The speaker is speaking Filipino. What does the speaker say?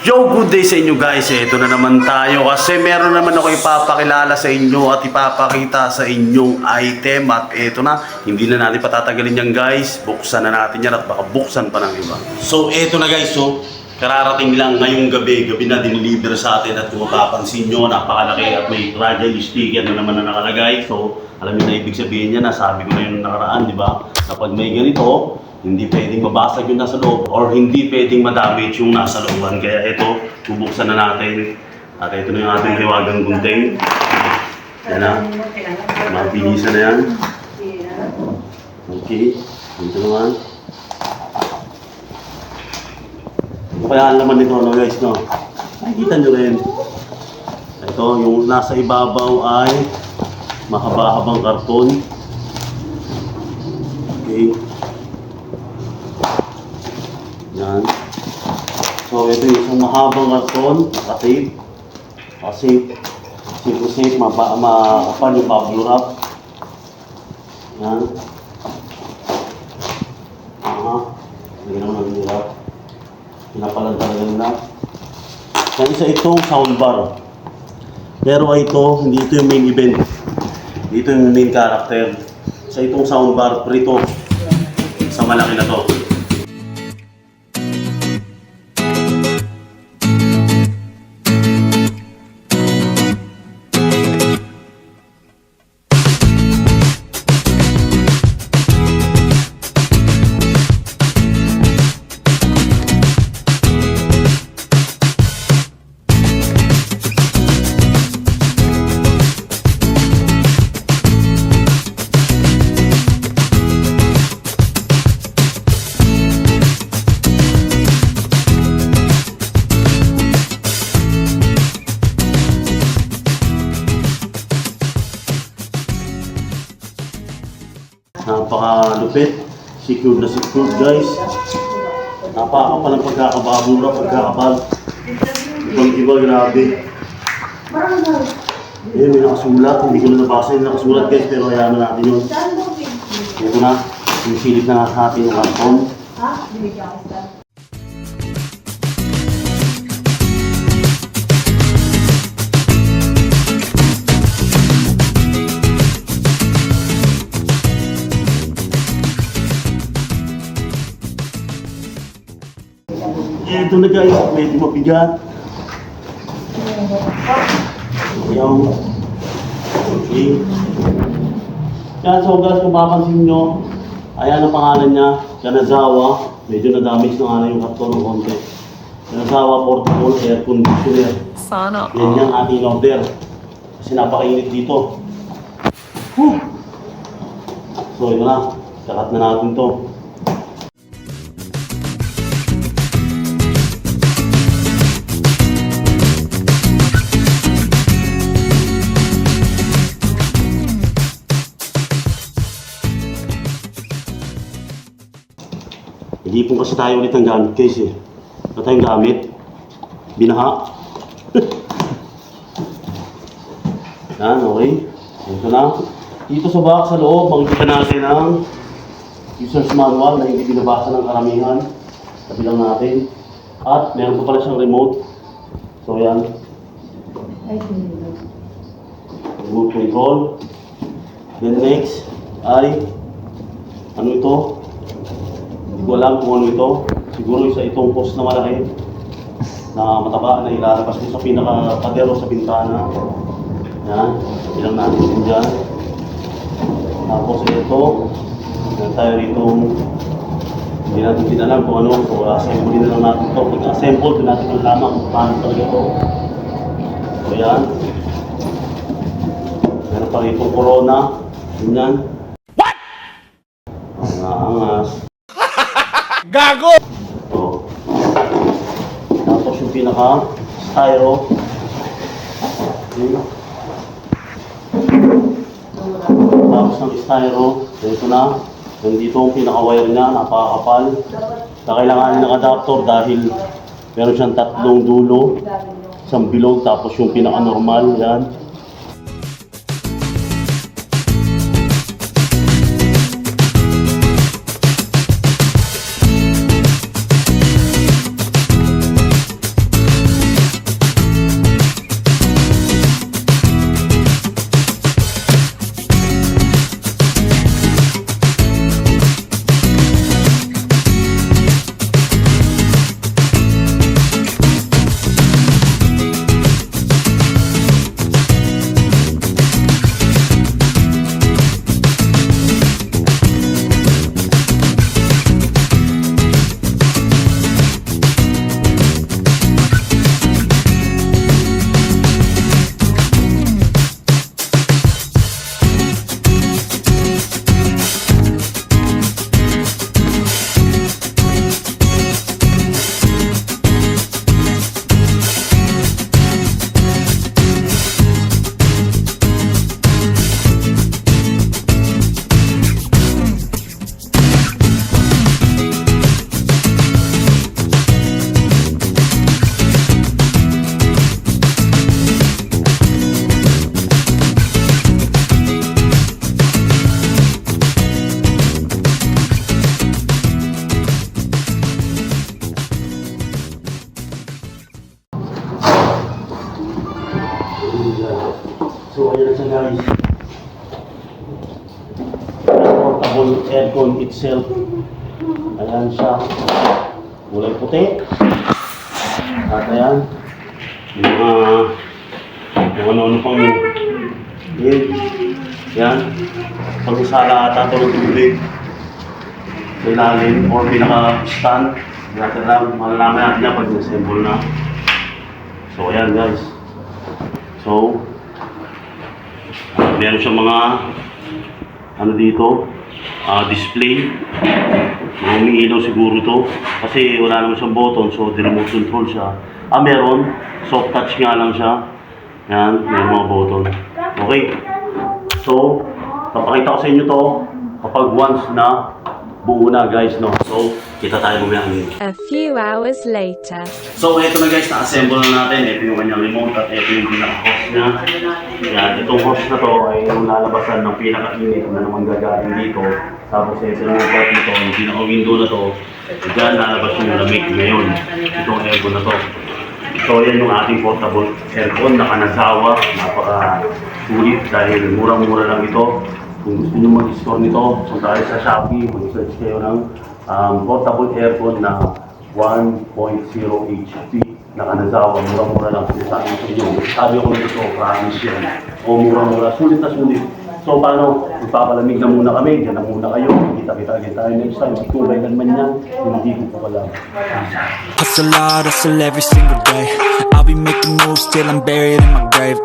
Yo, good day sa inyo guys. Ito na naman tayo kasi meron naman ako ipapakilala sa inyo at ipapakita sa inyong item at ito na, hindi na natin patatagalin yan guys. Buksan na natin yan at baka buksan pa ng iba. So, ito na guys. So, kararating lang ngayong gabi. Gabi na diniliver sa atin at kung mapapansin nyo, napakalaki at may fragile sticker na naman na nakalagay. So, alam niyo na ibig sabihin niya, nasabi ko na yun nakaraan, di ba? Kapag may ganito, hindi pwedeng mabasag yung nasa loob or hindi pwedeng madamage yung nasa looban. Kaya ito, bubuksan na natin. At ito na yung ating hiwagang gunting. Yan na. Mabilisan na yan. Okay. Ito naman. Ano kaya ang laman nito, no guys, no? Nakikita nyo rin. Ito, yung nasa ibabaw ay mahaba-habang karton. Okay. Yan. So, ito yung mahabang karton, nakatape. Kasi, simple safe, mapa, makapal yung bubble wrap. Yan. Aha. Hindi naman ang hirap. Pinapalan talaga nila. Yan isa itong soundbar. Pero ito, hindi ito yung main event. Dito yung main character. Sa itong soundbar, prito. Sa malaki na to. Napakalupit. Secure na secure guys. Napakapal ang pagkakababura, pagkakabal. Ibang iba, grabe. Eh, may nakasulat. Hindi ko na nabasa yung nakasulat guys, pero hayaan na natin yun. Ito na. Yung silip na natin yung karton. Ito na guys, medyo mabigat. Ayaw. Okay. Yan, so guys, kung mapapansin nyo, ayan ang pangalan niya, Kanazawa. Medyo na-damage na nga na yung karton ng konti. Kanazawa Portable Air Conditioner. Sana Yan yung ating order. Kasi napakainit dito. Whew. So, ito na. Kakat na natin to. Hindi po kasi tayo ulit ng gamit guys eh. Wala tayong gamit. Binaha. Yan, okay. Ito na. Dito sa box sa loob, makikita natin ang user's manual na hindi binabasa ng karamihan. Sabi lang natin. At meron pa pala siyang remote. So yan, remote control. Then next ay ano ito? Hindi ko alam kung ano ito. Siguro isa itong post na malaki na mataba na ilalabas mo sa pinaka-kadero sa bintana. Yan. Ilang natin din dyan. Tapos ito. Meron tayo rito. Hindi natin din alam kung ano. So, assemble na lang natin ito. Pag assemble, din natin malaman kung paano talaga ito. So, yan. Meron pa rito corona. Ganyan. Gago! Ito. Tapos yung pinaka styro. Okay. Tapos ng styro, ito na. Nandito ang pinaka-wire niya, napakakapal. Na kailangan ng adapter dahil meron siyang tatlong dulo, isang bilog, tapos yung pinaka-normal, yan. So, ayan siya guys. Portable aircon itself. Ayan siya. Kulay puti. At ayan. Yung mga yung ano-ano pang yun. Yan. Pag-usala ata ito ng tubig. Sa ilalim or pinaka-stand. Natin lang, malalaman natin yan pag nag-assemble na. So, ayan guys. So, ah, meron siyang mga ano dito, ah, display. Umiilaw siguro to. Kasi wala naman siyang button, so di remote control siya. Ah, meron. Soft touch nga lang siya. Yan, may mga button. Okay. So, papakita ko sa inyo to kapag once na buo na guys, no? So, kita tayo mamaya. A few hours later. So, ito na guys, na-assemble na natin. Ito yung kanyang remote at ito yung pinaka-host niya. Yan, itong host na to ay yung lalabasan ng pinaka-init na naman gagaling dito. Tapos ito yung part nito, yung pinaka-window na to. Diyan lalabas yung lamig ngayon. Itong aircon na to. So, yan yung ating portable aircon na kanasawa. Napaka sulit dahil murang-mura lang ito. Kung gusto nyo mag-store nito, punta kayo sa Shopee, mag-search kayo ng um, portable aircon na 1.0 HP na kanasawa. Murang-mura lang sinasabi ko inyo. Sabi ko nito, promise yan. O murang-mura, sulit na sulit. So paano? Magpapalamig na muna kami, dyan na muna kayo. Kita-kita agad tayo next time. Kung kailan man yan, hindi ko po alam. Hustle hard, hustle every single day. I'll be making moves till I'm buried in my grave.